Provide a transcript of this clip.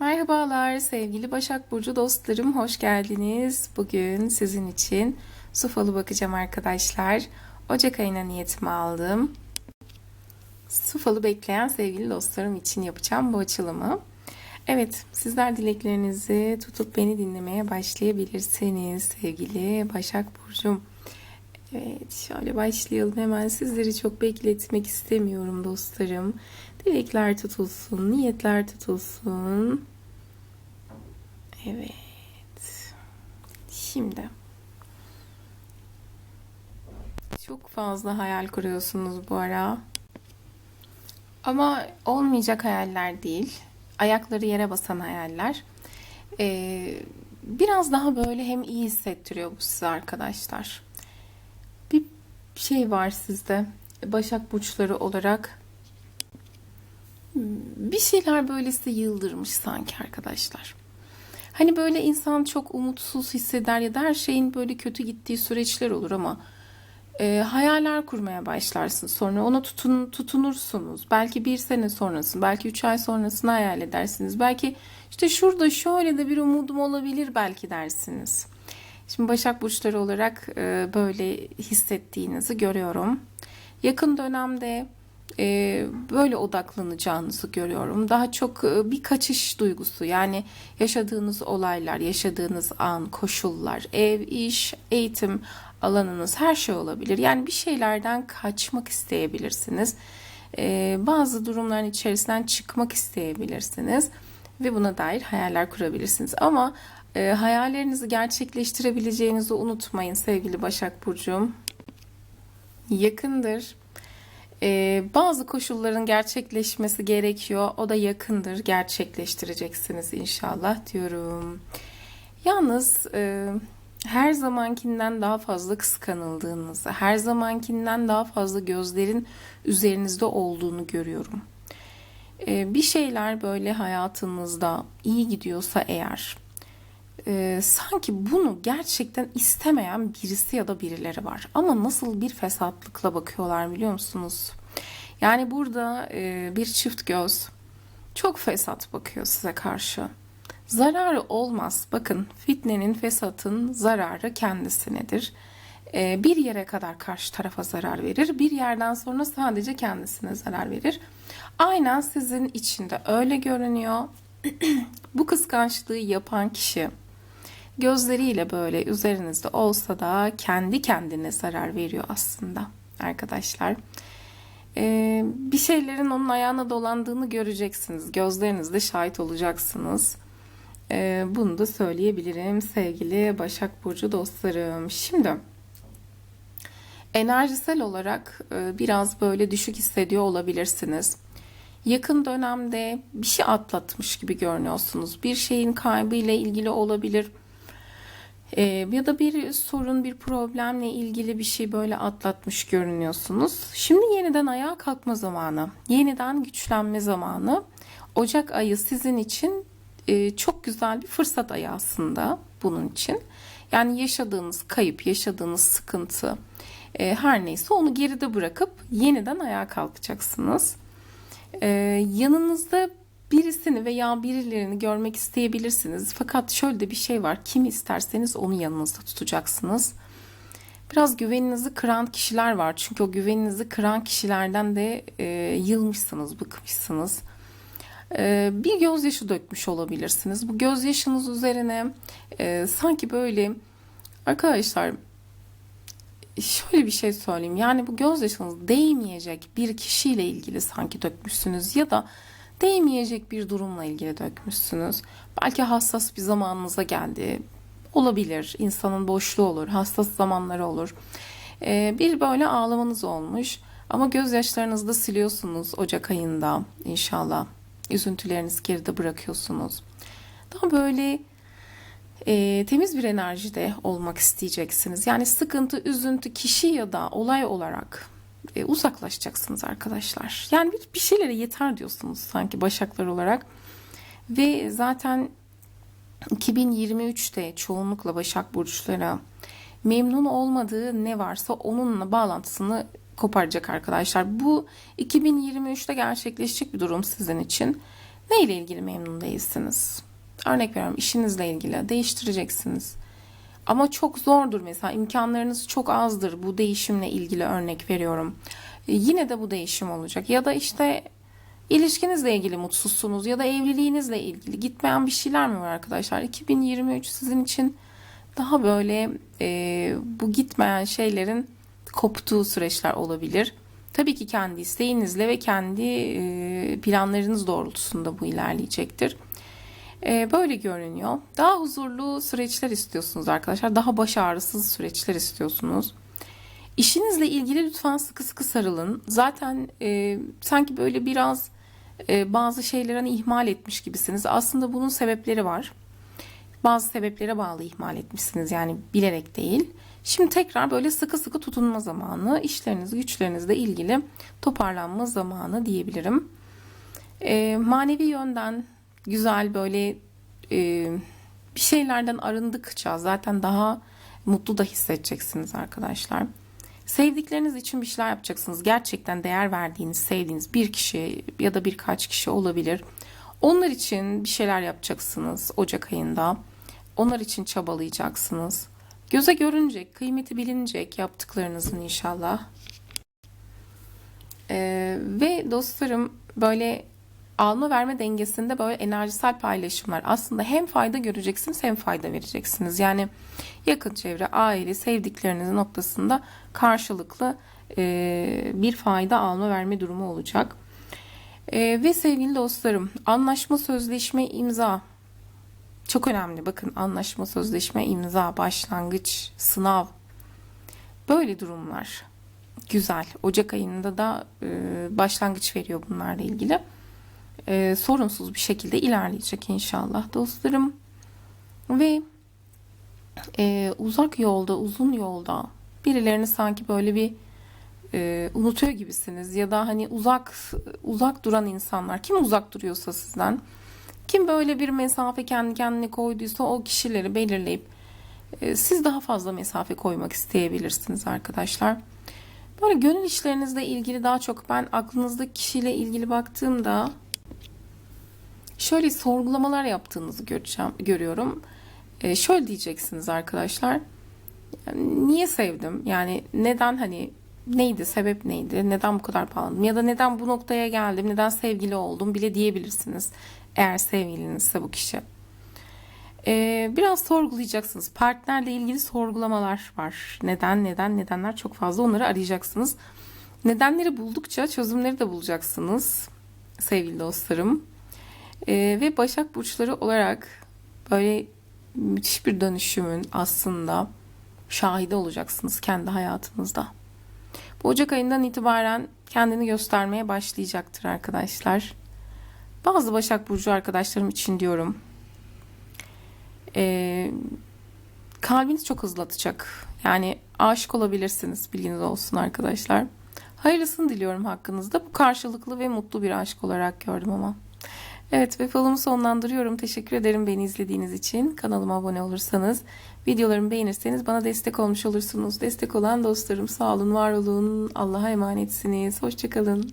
Merhabalar sevgili Başak Burcu dostlarım, hoş geldiniz. Bugün sizin için su falı bakacağım arkadaşlar. Ocak ayına niyetimi aldım. Su falı bekleyen sevgili dostlarım için yapacağım bu açılımı. Evet, sizler dileklerinizi tutup beni dinlemeye başlayabilirsiniz sevgili Başak Burcum. Evet, şöyle başlayalım hemen. Sizleri çok bekletmek istemiyorum dostlarım. Dilekler tutulsun, niyetler tutulsun. Evet. Şimdi çok fazla hayal kuruyorsunuz bu ara. Ama olmayacak hayaller değil. Ayakları yere basan hayaller. Ee, biraz daha böyle hem iyi hissettiriyor bu size arkadaşlar. Bir şey var sizde. Başak burçları olarak bir şeyler böyle yıldırmış sanki arkadaşlar. Hani böyle insan çok umutsuz hisseder ya da her şeyin böyle kötü gittiği süreçler olur ama e, hayaller kurmaya başlarsın. Sonra ona tutun, tutunursunuz. Belki bir sene sonrasını, belki üç ay sonrasını hayal edersiniz. Belki işte şurada şöyle de bir umudum olabilir belki dersiniz. Şimdi Başak Burçları olarak e, böyle hissettiğinizi görüyorum. Yakın dönemde böyle odaklanacağınızı görüyorum. Daha çok e, bir kaçış duygusu yani yaşadığınız olaylar, yaşadığınız an, koşullar, ev, iş, eğitim alanınız her şey olabilir. Yani bir şeylerden kaçmak isteyebilirsiniz. E, bazı durumların içerisinden çıkmak isteyebilirsiniz ve buna dair hayaller kurabilirsiniz. Ama e, hayallerinizi gerçekleştirebileceğinizi unutmayın sevgili Başak Burcu'm. Yakındır. Ee, bazı koşulların gerçekleşmesi gerekiyor. O da yakındır. Gerçekleştireceksiniz inşallah diyorum. Yalnız e, her zamankinden daha fazla kıskanıldığınızı, her zamankinden daha fazla gözlerin üzerinizde olduğunu görüyorum. Ee, bir şeyler böyle hayatınızda iyi gidiyorsa eğer e, sanki bunu gerçekten istemeyen birisi ya da birileri var. Ama nasıl bir fesatlıkla bakıyorlar biliyor musunuz? Yani burada e, bir çift göz çok fesat bakıyor size karşı. Zararı olmaz. Bakın fitnenin, fesatın zararı kendisinedir. E, bir yere kadar karşı tarafa zarar verir. Bir yerden sonra sadece kendisine zarar verir. Aynen sizin içinde öyle görünüyor. Bu kıskançlığı yapan kişi gözleriyle böyle üzerinizde olsa da kendi kendine zarar veriyor aslında arkadaşlar. Ee, bir şeylerin onun ayağına dolandığını göreceksiniz. Gözlerinizde şahit olacaksınız. Ee, bunu da söyleyebilirim sevgili Başak Burcu dostlarım. Şimdi enerjisel olarak e, biraz böyle düşük hissediyor olabilirsiniz. Yakın dönemde bir şey atlatmış gibi görünüyorsunuz. Bir şeyin kaybıyla ilgili olabilir ee, ya da bir sorun, bir problemle ilgili bir şey böyle atlatmış görünüyorsunuz. Şimdi yeniden ayağa kalkma zamanı, yeniden güçlenme zamanı. Ocak ayı sizin için e, çok güzel bir fırsat ayı aslında bunun için. Yani yaşadığınız kayıp, yaşadığınız sıkıntı e, her neyse onu geride bırakıp yeniden ayağa kalkacaksınız. E, yanınızda birisini veya birilerini görmek isteyebilirsiniz. Fakat şöyle de bir şey var. Kimi isterseniz onu yanınızda tutacaksınız. Biraz güveninizi kıran kişiler var. Çünkü o güveninizi kıran kişilerden de e, yılmışsınız, bıkmışsınız. E, bir gözyaşı dökmüş olabilirsiniz. Bu gözyaşınız üzerine e, sanki böyle arkadaşlar şöyle bir şey söyleyeyim. Yani bu gözyaşınız değmeyecek bir kişiyle ilgili sanki dökmüşsünüz ya da değmeyecek bir durumla ilgili dökmüşsünüz. Belki hassas bir zamanınıza geldi. Olabilir. İnsanın boşluğu olur. Hassas zamanları olur. Ee, bir böyle ağlamanız olmuş. Ama gözyaşlarınızı da siliyorsunuz Ocak ayında inşallah. Üzüntülerinizi geride bırakıyorsunuz. Daha böyle e, temiz bir enerjide olmak isteyeceksiniz. Yani sıkıntı, üzüntü, kişi ya da olay olarak e, uzaklaşacaksınız arkadaşlar. Yani bir, bir şeylere yeter diyorsunuz sanki başaklar olarak. Ve zaten 2023'te çoğunlukla başak burçları memnun olmadığı ne varsa onunla bağlantısını koparacak arkadaşlar. Bu 2023'te gerçekleşecek bir durum sizin için. Neyle ilgili memnun değilsiniz? Örnek veriyorum işinizle ilgili değiştireceksiniz. Ama çok zordur mesela imkanlarınız çok azdır bu değişimle ilgili örnek veriyorum. E, Yine de bu değişim olacak ya da işte ilişkinizle ilgili mutsuzsunuz ya da evliliğinizle ilgili gitmeyen bir şeyler mi var arkadaşlar? 2023 sizin için daha böyle e, bu gitmeyen şeylerin koptuğu süreçler olabilir. Tabii ki kendi isteğinizle ve kendi e, planlarınız doğrultusunda bu ilerleyecektir. E, böyle görünüyor. Daha huzurlu süreçler istiyorsunuz arkadaşlar. Daha baş ağrısız süreçler istiyorsunuz. İşinizle ilgili lütfen sıkı sıkı sarılın. Zaten e, sanki böyle biraz e, bazı şeyleri hani ihmal etmiş gibisiniz. Aslında bunun sebepleri var. Bazı sebeplere bağlı ihmal etmişsiniz yani bilerek değil. Şimdi tekrar böyle sıkı sıkı tutunma zamanı, işleriniz, güçlerinizle ilgili toparlanma zamanı diyebilirim. E, manevi yönden güzel böyle e, bir şeylerden arındıkça zaten daha mutlu da hissedeceksiniz arkadaşlar. Sevdikleriniz için bir şeyler yapacaksınız. Gerçekten değer verdiğiniz, sevdiğiniz bir kişi ya da birkaç kişi olabilir. Onlar için bir şeyler yapacaksınız Ocak ayında. Onlar için çabalayacaksınız. Göze görünecek, kıymeti bilinecek yaptıklarınızın inşallah. Ee, ve dostlarım böyle alma verme dengesinde böyle enerjisel paylaşımlar. Aslında hem fayda göreceksiniz hem fayda vereceksiniz. Yani yakın çevre, aile, sevdikleriniz noktasında karşılıklı e, bir fayda alma verme durumu olacak. E, ve sevgili dostlarım, anlaşma, sözleşme, imza çok önemli. Bakın anlaşma, sözleşme, imza, başlangıç, sınav. Böyle durumlar. Güzel. Ocak ayında da e, başlangıç veriyor bunlarla ilgili. E, sorunsuz bir şekilde ilerleyecek inşallah dostlarım. Ve e, uzak yolda, uzun yolda birilerini sanki böyle bir e, unutuyor gibisiniz ya da hani uzak uzak duran insanlar kim uzak duruyorsa sizden kim böyle bir mesafe kendi kendine koyduysa o kişileri belirleyip e, siz daha fazla mesafe koymak isteyebilirsiniz arkadaşlar. Böyle gönül işlerinizle ilgili daha çok ben aklınızdaki kişiyle ilgili baktığımda şöyle sorgulamalar yaptığınızı göreceğim, görüyorum. E, şöyle diyeceksiniz arkadaşlar. Niye sevdim? Yani neden hani neydi? Sebep neydi? Neden bu kadar bağlandım? Ya da neden bu noktaya geldim? Neden sevgili oldum bile diyebilirsiniz. Eğer sevgilinizse bu kişi. Ee, biraz sorgulayacaksınız. Partnerle ilgili sorgulamalar var. Neden, neden, nedenler çok fazla. Onları arayacaksınız. Nedenleri buldukça çözümleri de bulacaksınız. Sevgili dostlarım. Ee, ve Başak Burçları olarak böyle müthiş bir dönüşümün aslında şahide olacaksınız kendi hayatınızda. Bu Ocak ayından itibaren kendini göstermeye başlayacaktır arkadaşlar. Bazı Başak Burcu arkadaşlarım için diyorum. Ee, kalbiniz çok hızlatacak. Yani aşık olabilirsiniz bilginiz olsun arkadaşlar. Hayırlısını diliyorum hakkınızda. Bu karşılıklı ve mutlu bir aşk olarak gördüm ama. Evet ve falımı sonlandırıyorum. Teşekkür ederim beni izlediğiniz için. Kanalıma abone olursanız, videolarımı beğenirseniz bana destek olmuş olursunuz. Destek olan dostlarım sağ olun, var olun. Allah'a emanetsiniz. Hoşçakalın.